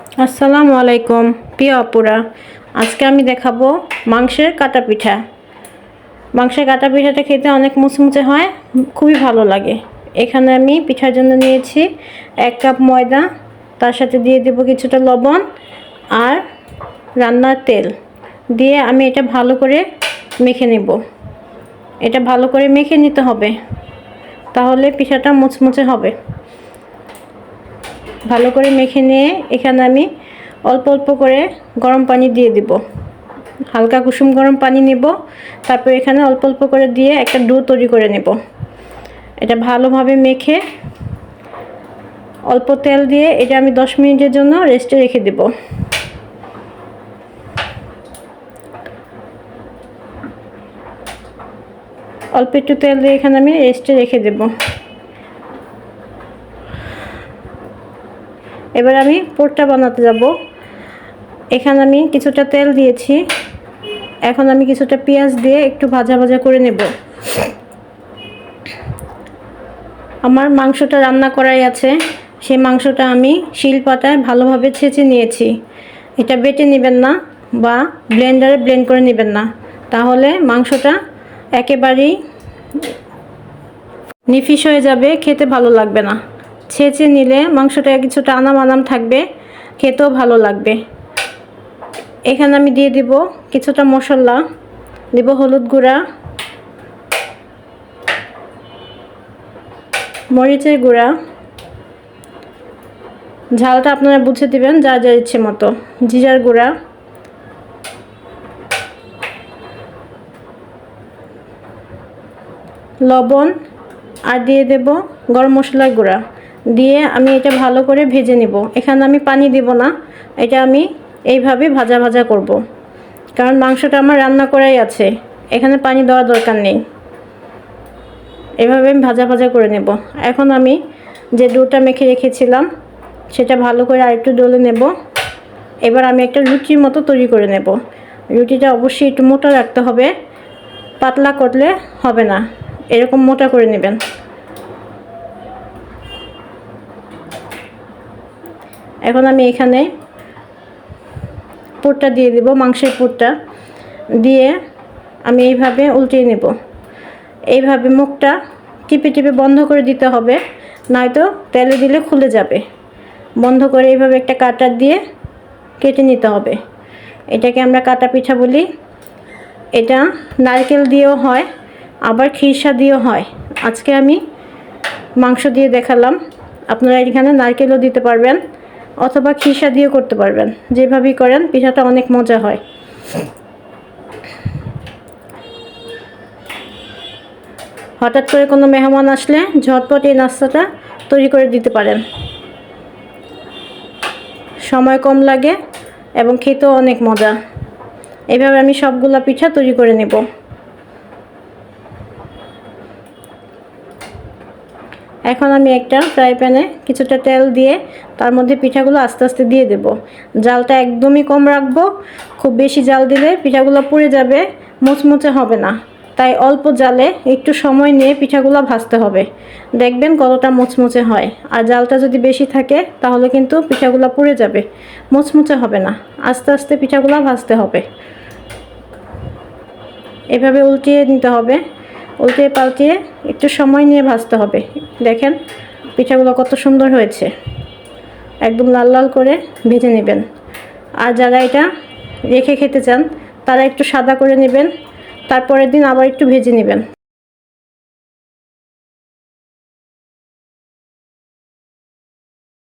আসসালামু আলাইকুম, প্রিয় আপুরা। আজকে আমি দেখাবো মাংসের কাটা পিঠা। মাংসের কাটা পিঠাটা খেতে অনেক মুচমুচে হয়, খুবই ভালো লাগে। এখানে আমি পিঠার জন্য নিয়েছি এক কাপ ময়দা, তার সাথে দিয়ে দেব কিছুটা লবণ আর রান্নার তেল। দিয়ে আমি এটা ভালো করে মেখে নেব। এটা ভালো করে মেখে নিতে হবে, তাহলে পিঠাটা মুচমুচে হবে। ভালো করে মেখে নিয়ে এখানে আমি অল্প অল্প করে গরম পানি দিয়ে দিব। হালকা কুসুম গরম পানি নেব, তারপর এখানে অল্প অল্প করে দিয়ে একটা ডো তৈরি করে নেব। এটা ভালোভাবে মেখে অল্প তেল দিয়ে এটা আমি দশ মিনিটের জন্য রেস্টে রেখে দেব। অল্প একটু তেল দিয়ে এখানে আমি রেস্টে রেখে দেবো। এবার আমি পোরটা বানাতে যাব। এখানে আমি কিছুটা তেল দিয়েছি। এখন আমি কিছুটা পেঁয়াজ দিয়ে একটু ভাজা ভাজা করে নেব। আমার মাংসটা রান্না করাই আছে। সেই মাংসটা আমি শিলপাটায় ভালোভাবে ছেঁচে নিয়েছি। এটা বেটে নেবেন না বা ব্লেন্ডারে ব্লেন্ড করে নেবেন না। তাহলে মাংসটা একেবারেই নিফিস হয়ে যাবে, খেতে ভালো লাগবে না। ছেঁচে নিলে মাংসটা কিছুটা আনাম আনাম থাকবে, খেতেও ভালো লাগবে। এখানে আমি দিয়ে দিব কিছুটা মশলা, দিব হলুদ গুঁড়া, মরিচের গুঁড়া। ঝালটা আপনারা বুঝে দিবেন যা যা ইচ্ছে মতো। জিরার গুঁড়া। লবণ। আর দিয়ে দেব গরম মশলার গুঁড়া। দিয়ে আমি এটা ভালো করে ভেজে নেব। এখানে আমি পানি দেব না। এটা আমি এইভাবে ভাজা ভাজা করব। কারণ মাংসটা আমার রান্না করাই আছে। এখানে পানি দেওয়ার দরকার নেই। এভাবে আমি ভাজা ভাজা করে নেব। এখন আমি যে ডোটা মেখে রেখেছিলাম, সেটা ভালো করে আরেকটু ডলে নেব। এবার আমি একটা রুটির মতো তৈরি করে নেব। রুটিটা অবশ্যই একটু মোটা রাখতে হবে। পাতলা করলে হবে না। এরকম মোটা করে নেবেন। এখন আমি এখানে পুরটা দিয়ে দিব, মাংসের পুরটা দিয়ে আমি এইভাবে উল্টিয়ে নেব। এইভাবে মুখটা টিপে টিপে বন্ধ করে দিতে হবে, নয়তো তেলে দিলে খুলে যাবে। বন্ধ করে এইভাবে একটা কাটার দিয়ে কেটে নিতে হবে। এটাকে আমরা কাটা পিঠা বলি। এটা নারকেল দিয়েও হয়, আবার খিরসা দিয়েও হয়। আজকে আমি মাংস দিয়ে দেখালাম। আপনারা এখানে নারকেলও দিতে পারবেন। অথবা খিসা দিয়ে করতে পারবেন। যেভাবেই করেন, পিঠাটা অনেক মজা হয়। হঠাৎ করে কোনো মেহমান আসলে ঝটপট এই নাস্তাটা তৈরি করে দিতে পারেন। সময় কম লাগে এবং খেতেও অনেক মজা। এভাবে আমি সবগুলা পিঠা তৈরি করে নেব। এখন আমি একটা ফ্রাই প্যানে কিছুটা তেল দিয়ে তার মধ্যে পিঠাগুলো আস্তে আস্তে দিয়ে দেব। জালটা একদমই কম রাখব, খুব বেশি জাল দিলে পিঠাগুলো পুড়ে যাবে, মুচমুচে হবে না। তাই অল্প জালে একটু সময় নিয়ে পিঠাগুলো ভাজতে হবে। দেখবেন কতটা মুচমুচে হয়। আর জালটা যদি বেশি থাকে, তাহলে কিন্তু পিঠাগুলো পুড়ে যাবে, মুচমুচে হবে না। আস্তে আস্তে পিঠাগুলো ভাজতে হবে। এভাবে উল্টিয়ে নিতে হবে। উল্টিয়ে পাল্টিয়ে একটু সময় নিয়ে ভাজতে হবে। দেখেন পিঠাগুলো কত সুন্দর হয়েছে। একদম লাল লাল করে ভেজে নেবেন। আর যারা এটা রেখে খেতে চান, তারা একটু সাদা করে নেবেন। তারপরের দিন আবার একটু ভেজে নেবেন।